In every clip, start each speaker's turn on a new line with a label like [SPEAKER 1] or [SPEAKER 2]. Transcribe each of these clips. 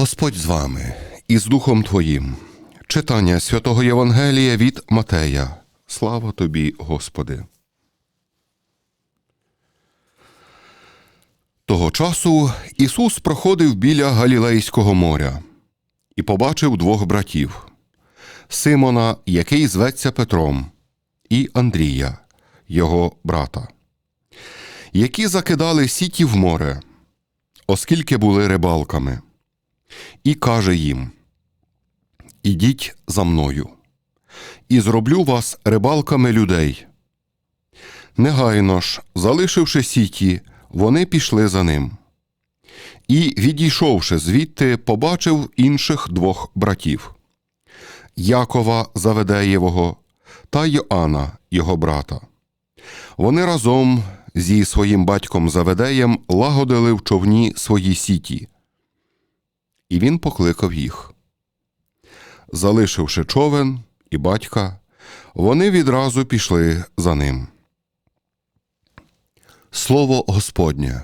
[SPEAKER 1] Господь з вами і з Духом Твоїм. Читання святого Євангелія від Матея. Слава тобі, Господи. Того часу Ісус проходив біля Галілейського моря і побачив двох братів Симона, який зветься Петром, і Андрія, його брата, які закидали сіті в море, оскільки були рибалками і каже їм: Ідіть за мною, і зроблю вас рибалками людей. Негайно ж, залишивши сіті, вони пішли за ним. І, відійшовши звідти, побачив інших двох братів Якова Заведеєвого та Йоанна, його брата. Вони разом зі своїм батьком Заведеєм лагодили в човні свої сіті і він покликав їх. Залишивши човен і батька, вони відразу пішли за ним. Слово Господнє.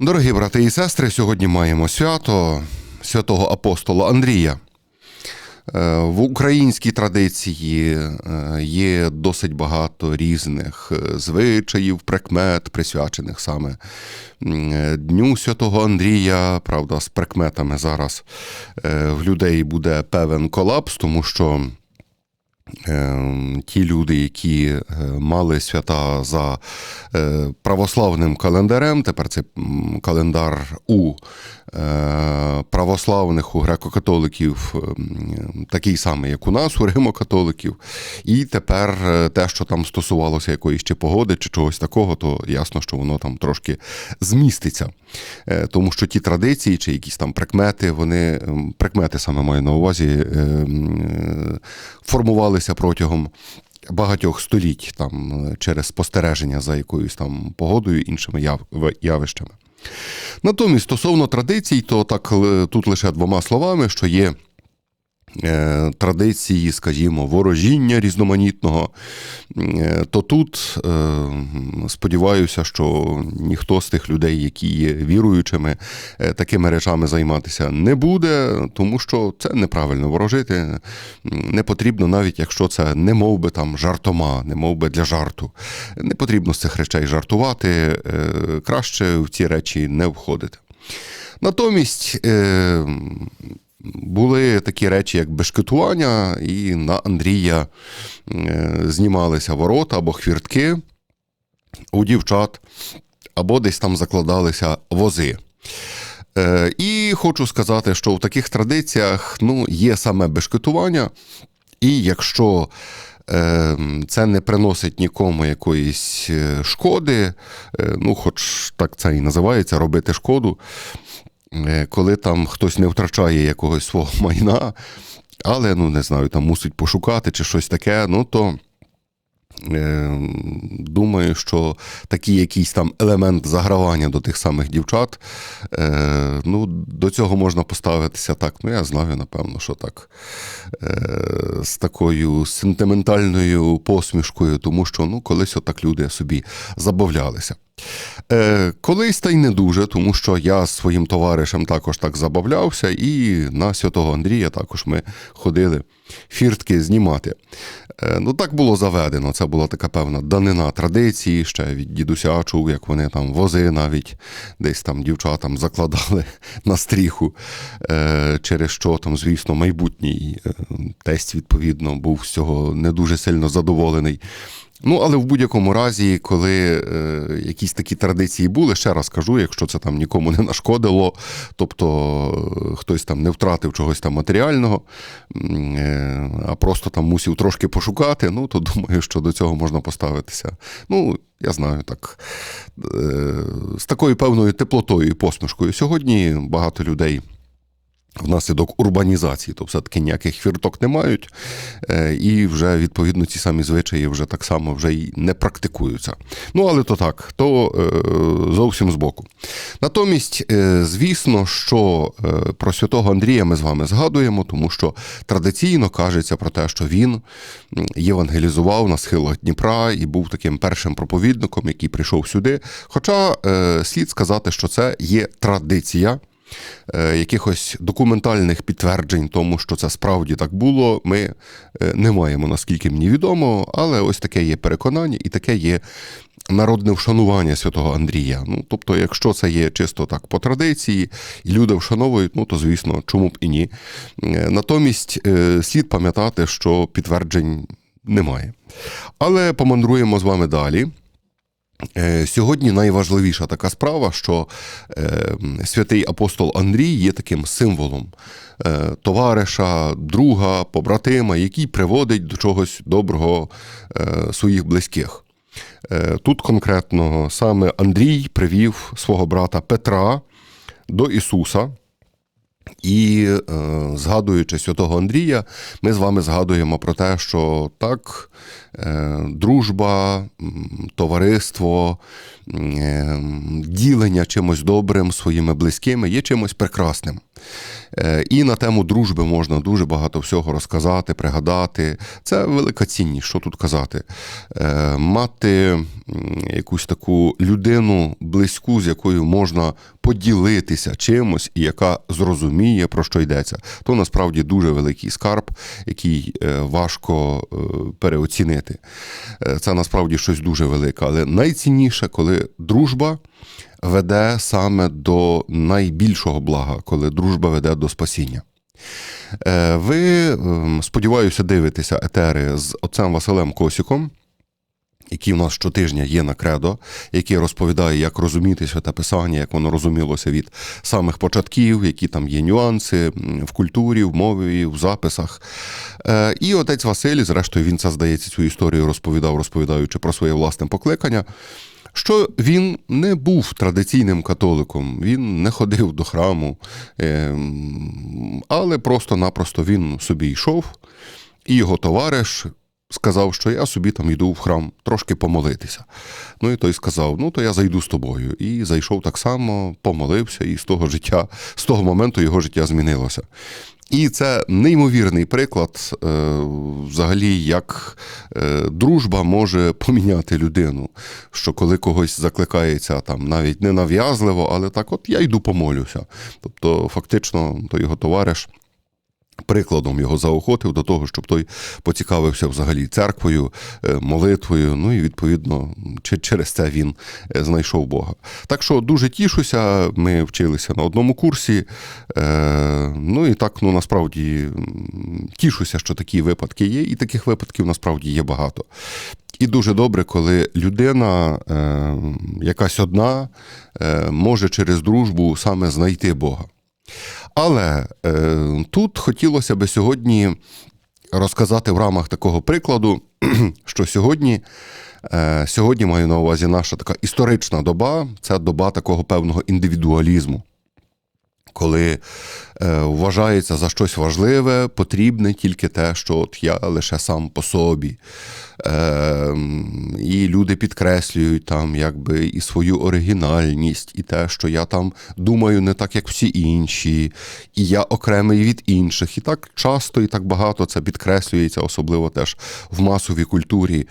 [SPEAKER 1] Дорогі брати і сестри, сьогодні маємо свято святого апостола Андрія. Е, В українській традиції е, є досить багато різних е, звичаїв, прикмет, присвячених саме Дню Святого Андрія. Правда, з прикметами зараз в людей буде певен колапс, тому що. Ті люди, які мали свята за православним календарем, тепер це календар у православних, у греко-католиків, такий самий, як у нас, у римо-католиків. І тепер е, те, що там стосувалося якоїсь ще погоди чи чогось такого, то ясно, що воно там трошки зміститься. Е, Тому що ті традиції чи якісь там прикмети, вони ем, прикмети саме маю на увазі, е, м, е, формувалися протягом багатьох століть там е, через спостереження за якоюсь там погодою, іншими яв- явищами. Натомість, стосовно традицій, то так е, тут лише двома словами, що є традиції, скажімо, ворожіння різноманітного, е, то тут е, сподіваюся, що ніхто з тих людей, які є віруючими, е, такими речами займатися не буде, тому що це неправильно ворожити. Не потрібно, навіть якщо це не мов би там жартома, не мов би для жарту. Не потрібно з цих речей жартувати, е, краще в ці речі не входити. Натомість е, були такі речі, як бешкетування, і на Андрія е, знімалися ворота або хвіртки у дівчат, або десь там закладалися вози. Е, І хочу сказати, що в таких традиціях ну, є саме бешкетування, і якщо е, це не приносить нікому якоїсь шкоди, ну, хоч так це і називається робити шкоду, коли там хтось не втрачає якогось свого майна, але ну не знаю, там мусить пошукати чи щось таке, ну то. Е, Думаю, що такий якийсь там елемент загравання до тих самих дівчат, е, ну, до цього можна поставитися так. Ну, я знаю, напевно, що так. Е, з такою сентиментальною посмішкою, тому що ну, колись отак люди собі забавлялися. Е, колись та й не дуже, тому що я з своїм товаришем також так забавлявся, і на святого Андрія також ми ходили фіртки знімати. Е, ну, так було заведено. Це була така певна данина традиції. Ще від дідуся чув, як вони там вози навіть десь там дівчатам закладали на стріху, е, через що там, звісно, майбутній е, тесть, відповідно, був з цього не дуже сильно задоволений. Ну, але в будь-якому разі, коли е, якісь такі традиції були, ще раз кажу, якщо це там нікому не нашкодило, тобто е, хтось там не втратив чогось там матеріального, е, а просто там мусив трошки пошукати, ну то думаю, що до цього можна поставитися. Ну, я знаю, так е, з такою певною теплотою і посмішкою. Сьогодні багато людей Внаслідок урбанізації, то все-таки ніяких фірток не мають, е, і вже відповідно ці самі звичаї вже так само вже й не практикуються. Ну, але то так, то е, зовсім збоку. Натомість, е, звісно, що про святого Андрія ми з вами згадуємо, тому що традиційно кажеться про те, що він євангелізував на схилах Дніпра і був таким першим проповідником, який прийшов сюди. Хоча слід сказати, що це є традиція. Е, Якихось документальних підтверджень тому, що це справді так було, ми е, не маємо, наскільки мені відомо, але ось таке є переконання і таке є народне вшанування святого Андрія. Ну, тобто, якщо це є чисто так по традиції, і люди вшановують, ну то звісно, чому б і ні. Е, Натомість слід пам'ятати, що підтверджень немає. Але помандруємо з вами далі. Е, Сьогодні найважливіша така справа, що е, святий апостол Андрій є таким символом е, товариша, друга, побратима, який приводить до чогось доброго своїх близьких. Тут конкретно саме Андрій привів свого брата Петра до Ісуса. І е, згадуючи святого Андрія, ми з вами згадуємо про те, що так, е, дружба, товариство, е, ділення чимось добрим своїми близькими є чимось прекрасним. І на тему дружби можна дуже багато всього розказати, пригадати. Це велика цінність, що тут казати. Мати якусь таку людину близьку, з якою можна поділитися чимось, і яка зрозуміє, про що йдеться, то насправді дуже великий скарб, який е, важко е, переоцінити. Е, Це насправді щось дуже велике. Але найцінніше, коли дружба веде саме до найбільшого блага, коли дружба веде до спасіння. Ви, ем, сподіваюся, дивитеся етери з отцем Василем Косіком, який в нас щотижня є на кредо, який розповідає, як розуміти святе писання, як воно розумілося від самих початків, які там є нюанси в культурі, в мові, в записах. Е, І отець Василь, зрештою, він це здається цю історію розповідав, розповідаючи про своє власне покликання. Що він не був традиційним католиком, він не ходив до храму, ем, але просто-напросто він собі йшов, і його товариш сказав, що я собі там йду в храм трошки помолитися. Ну і той сказав: ну то я зайду з тобою. І зайшов так само, помолився, і з того життя, з того моменту його життя змінилося. І це неймовірний приклад, е, взагалі, як е, дружба може поміняти людину. Що коли когось закликається там навіть не нав'язливо, але так, от я йду помолюся. Тобто, фактично, то його товариш. Прикладом його заохотив до того, щоб той поцікавився взагалі церквою, е, молитвою. Ну і відповідно, через це він е, знайшов Бога. Так що дуже тішуся. Ми вчилися на одному курсі. Е, Ну і так, ну насправді тішуся, що такі випадки є, і таких випадків насправді є багато. І дуже добре, коли людина, якась одна, може через дружбу саме знайти Бога. Але е, тут хотілося би сьогодні розказати в рамах такого прикладу, що сьогодні, е, сьогодні маю на увазі наша така історична доба, це доба такого певного індивідуалізму. Коли е, вважається за щось важливе, потрібне тільки те, що от я лише сам по собі. Е, і люди підкреслюють там якби і свою оригінальність, і те, що я там думаю не так, як всі інші, і я окремий від інших. І так часто і так багато це підкреслюється, особливо теж в масовій культурі.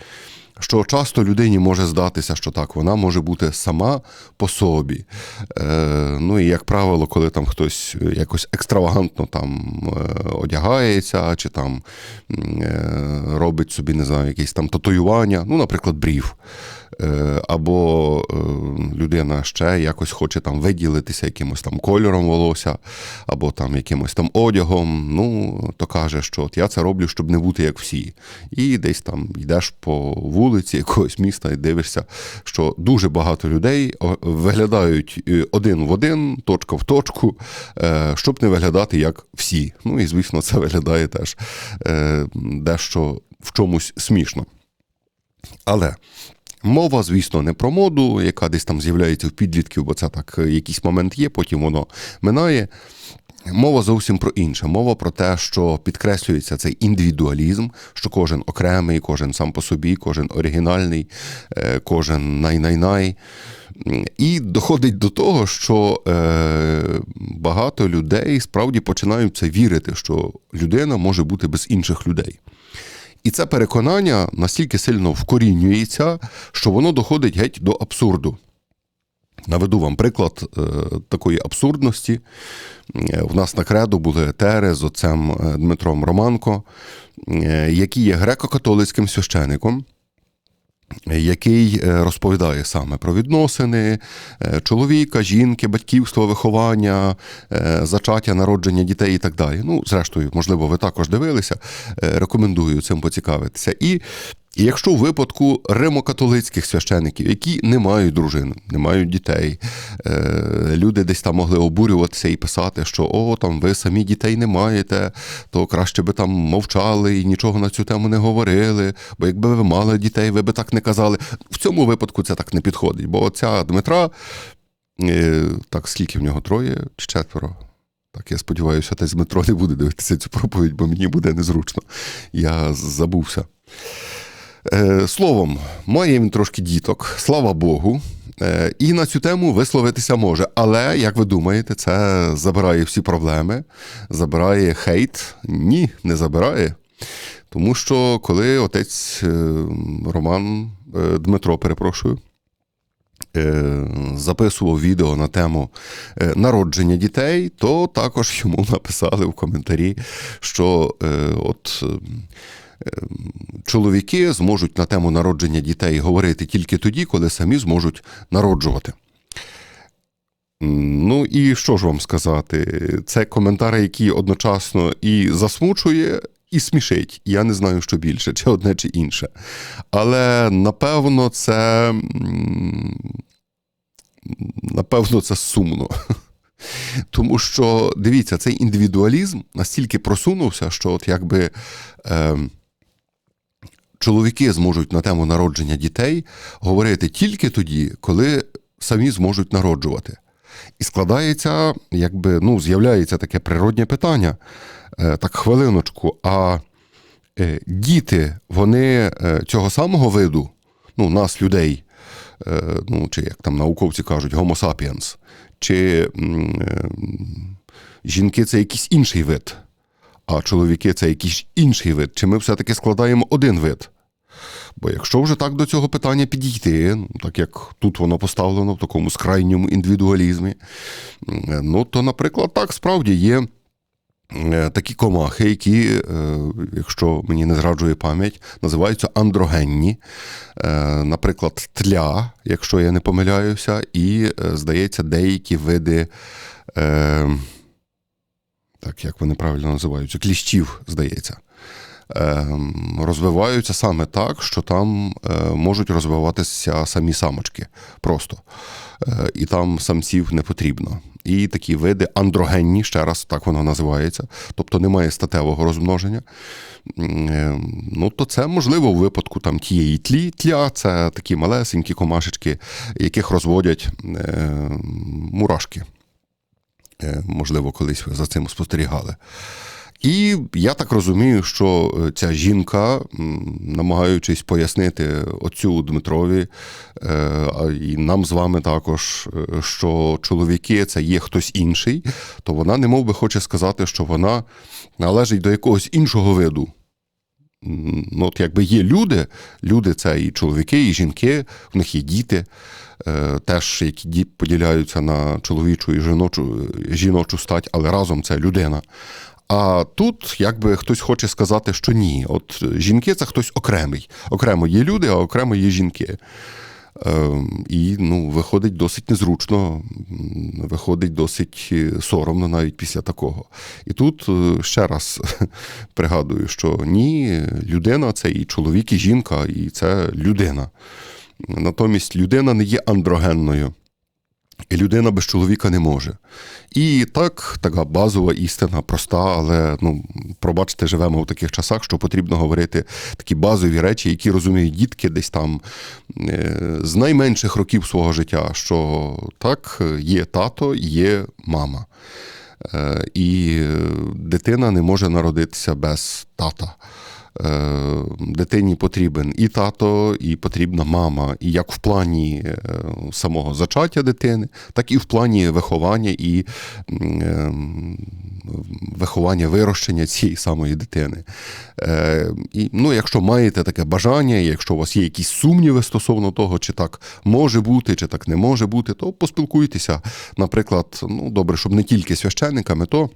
[SPEAKER 1] Що часто людині може здатися, що так, вона може бути сама по собі. Е, ну і як правило, коли там хтось якось екстравагантно там е, одягається, чи там е, робить собі, не знаю, якісь там татуювання, ну, наприклад, брів. Е, або е, людина ще якось хоче там виділитися якимось там кольором волосся, або там якимось там одягом. Ну, то каже, що от я це роблю, щоб не бути як всі. І десь там йдеш по вулиці якогось міста і дивишся, що дуже багато людей виглядають е, один в один, точка в точку, е, щоб не виглядати як всі. Ну і звісно, це виглядає теж е, дещо в чомусь смішно. Але Мова, звісно, не про моду, яка десь там з'являється в підлітків, бо це так е, якийсь момент є, потім воно минає. Мова зовсім про інше. Мова про те, що підкреслюється цей індивідуалізм, що кожен окремий, кожен сам по собі, кожен оригінальний, е, кожен най-най-най. І доходить до того, що е, багато людей справді починають це вірити, що людина може бути без інших людей. І це переконання настільки сильно вкорінюється, що воно доходить геть до абсурду. Наведу вам приклад е, такої абсурдності. Е, В нас на кредо були етери з отцем е, Дмитром Романко, е, який є греко-католицьким священиком, е, який е, розповідає саме про відносини е, чоловіка, жінки, батьківство, виховання, е, зачаття, народження дітей і так далі. Ну, зрештою, можливо, ви також дивилися. Е, Рекомендую цим поцікавитися. І і якщо в випадку римокатолицьких священиків, які не мають дружин, не мають дітей, е, люди десь там могли обурюватися і писати, що о, там ви самі дітей не маєте, то краще би там мовчали і нічого на цю тему не говорили. Бо якби ви мали дітей, ви би так не казали. В цьому випадку це так не підходить. Бо оця Дмитра, е, так скільки в нього троє чи четверо? Так, я сподіваюся, отець Дмитро не буде дивитися цю проповідь, бо мені буде незручно. Я забувся. Е, Словом, має він трошки діток, слава Богу. Е, І на цю тему висловитися може. Але, як ви думаєте, це забирає всі проблеми, забирає хейт? Ні, не забирає. Тому що коли отець е, Роман Дмитро, перепрошую, записував відео на тему народження дітей, то також йому написали в коментарі, що от. Чоловіки зможуть на тему народження дітей говорити тільки тоді, коли самі зможуть народжувати. Ну і що ж вам сказати? Це коментар, який одночасно і засмучує, і смішить. Я не знаю, що більше, чи одне, чи інше. Але напевно, це. Напевно, це сумно. Тому що, дивіться, цей індивідуалізм настільки просунувся, що от якби. Е, чоловіки зможуть на тему народження дітей говорити тільки тоді, коли самі зможуть народжувати. І складається, якби ну, з'являється таке природнє питання. Е, Так, хвилиночку, а е, діти, вони е, цього самого виду, ну, нас, людей, ну, чи як там науковці кажуть, Homo sapiens, чи жінки це якийсь інший вид, а чоловіки це якийсь інший вид, чи ми все-таки складаємо один вид? Бо якщо вже так до цього питання підійти, так як тут воно поставлено в такому скрайньому індивідуалізмі, ну то, наприклад, так справді є. е, Такі комахи, які, е, якщо мені не зраджує пам'ять, називаються андрогенні. Е, Наприклад, тля, якщо я не помиляюся, і, здається, деякі види, так як вони правильно називаються, кліщів, здається. е, Розвиваються саме так, що там е, можуть розвиватися самі самочки просто. Е, І там самців не потрібно. І такі види андрогенні, ще раз так воно називається, тобто немає статевого розмноження. М, е, Ну, то це можливо у випадку там тієї тлі. Тля це такі малесенькі комашечки, яких розводять е, мурашки. Е, Можливо, колись ви за цим спостерігали. І я так розумію, що е, ця жінка, намагаючись пояснити отцю Дмитрові, е, а і нам з вами також, що чоловіки це є хтось інший, то вона немов би хоче сказати, що вона належить до якогось іншого виду. Ну, от якби є люди, люди це і чоловіки, і жінки, в них є діти, е, теж які ді- поділяються на чоловічу і жіночу, жіночу стать, але разом це людина. А тут якби хтось хоче сказати, що ні. От жінки це хтось окремий. Окремо є люди, а окремо є жінки. Ем, І ну, виходить досить незручно, виходить досить е, соромно навіть після такого. І тут е, ще раз пригадую, що ні, людина це і чоловік, і жінка, і це людина. Натомість людина не є андрогенною. І людина без чоловіка не може. І так, така базова істина, проста, але ну, пробачте, живемо в таких часах, що потрібно говорити такі базові речі, які розуміють дітки десь там е, з найменших років свого життя, що так, є тато, є мама. Е, І е, дитина не може народитися без тата. Е, Дитині потрібен і тато, і потрібна мама, і як в плані е, самого зачаття дитини, так і в плані виховання і ем, виховання вирощення цієї самої дитини. Е, І, ну, якщо маєте таке бажання, якщо у вас є якісь сумніви стосовно того, чи так може бути, чи так не може бути, то поспілкуйтеся. Наприклад, ну добре, щоб не тільки священниками, то.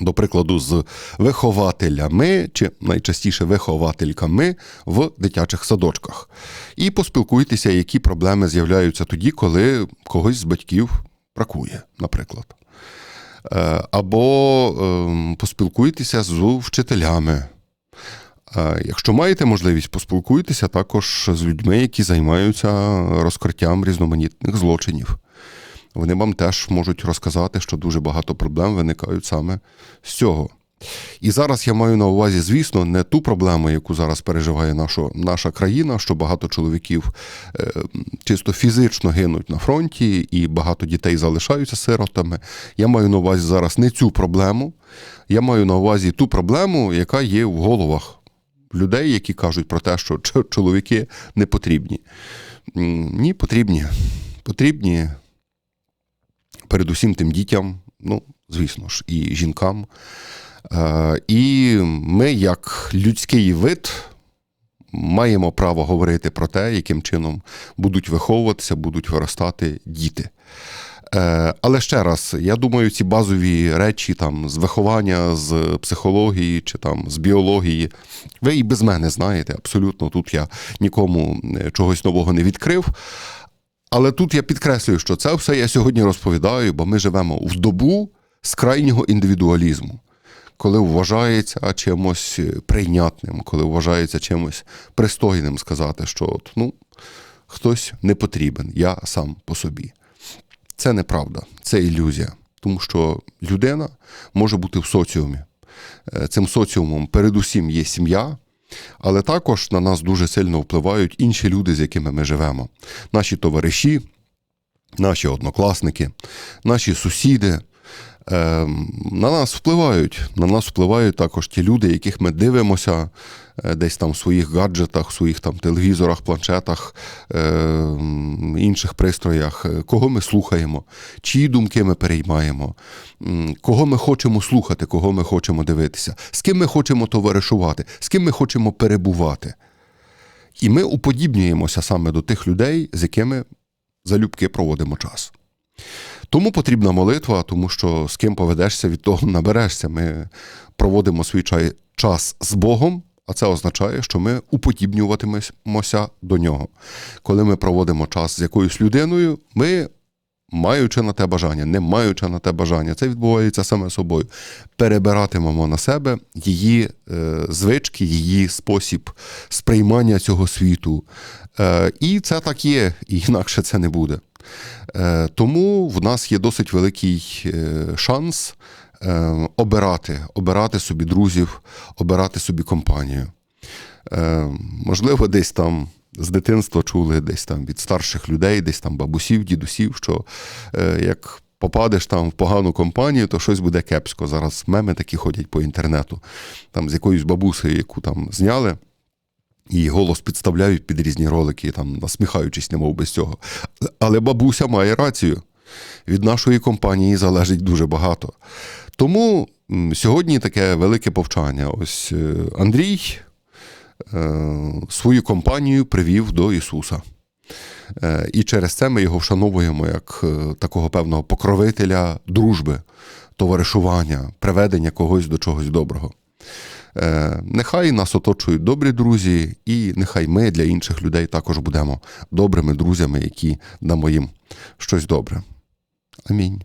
[SPEAKER 1] До прикладу, з вихователями чи найчастіше виховательками в дитячих садочках. І поспілкуйтеся, які проблеми з'являються тоді, коли когось з батьків бракує, наприклад. Е, Або ем, поспілкуйтеся з вчителями. Е, Якщо маєте можливість, поспілкуйтеся також з людьми, які займаються розкриттям різноманітних злочинів. Вони вам теж можуть розказати, що дуже багато проблем виникають саме з цього. І зараз я маю на увазі, звісно, не ту проблему, яку зараз переживає наша, наша країна, що багато чоловіків е, чисто фізично гинуть на фронті, і багато дітей залишаються сиротами. Я маю на увазі зараз не цю проблему, я маю на увазі ту проблему, яка є в головах людей, які кажуть про те, що чоловіки не потрібні. Ні, потрібні. Потрібні передусім тим дітям, ну, звісно ж, і жінкам. Е, І ми, як людський вид, маємо право говорити про те, яким чином будуть виховуватися, будуть виростати діти. Е, Але ще раз, я думаю, ці базові речі там з виховання, з психології чи там з біології, ви і без мене знаєте. Абсолютно тут я нікому е, чогось нового не відкрив. Але тут я підкреслюю, що це все я сьогодні розповідаю, бо ми живемо в добу з крайнього індивідуалізму, коли вважається чимось прийнятним, коли вважається чимось пристойним сказати, що от, ну, хтось не потрібен, я сам по собі. Це неправда, це ілюзія, тому що людина може бути в соціумі. Е, Цим соціумом передусім є сім'я, але також на нас дуже сильно впливають інші люди, з якими ми живемо. Наші товариші, наші однокласники, наші сусіди. Ем, На нас впливають. На нас впливають також ті люди, яких ми дивимося десь там в своїх гаджетах, в своїх там телевізорах, планшетах, ем, інших пристроях, е, кого ми слухаємо, чиї думки ми переймаємо, кого ми хочемо слухати, кого ми хочемо дивитися, з ким ми хочемо товаришувати, з ким ми хочемо перебувати. І ми уподібнюємося саме до тих людей, з якими залюбки проводимо час. Тому потрібна молитва, тому що з ким поведешся, від того наберешся. Ми проводимо свій час з Богом, а це означає, що ми уподібнюватимемося до нього. Коли ми проводимо час з якоюсь людиною, ми, маючи на те бажання, не маючи на те бажання, це відбувається саме собою. Перебиратимемо на себе її е, звички, її спосіб сприймання цього світу. Е, і це так є, і інакше це не буде. Е, Тому в нас є досить великий е, шанс е, обирати, обирати собі друзів, обирати собі компанію. Е, Можливо, десь там з дитинства чули, десь там від старших людей, десь там бабусів, дідусів, що е, як попадеш там в погану компанію, то щось буде кепсько. Зараз меми такі ходять по інтернету, там з якоюсь бабусею, яку там зняли. І голос підставляють під різні ролики, там насміхаючись, немов без цього. Але бабуся має рацію. Від нашої компанії залежить дуже багато. Тому сьогодні таке велике повчання. Ось е, Андрій е, свою компанію привів до Ісуса. Е, І через це ми його вшановуємо як такого певного покровителя дружби, товаришування, приведення когось до чогось доброго. Нехай нас оточують добрі друзі, і нехай ми для інших людей також будемо добрими друзями, які дамо їм щось добре. Амінь.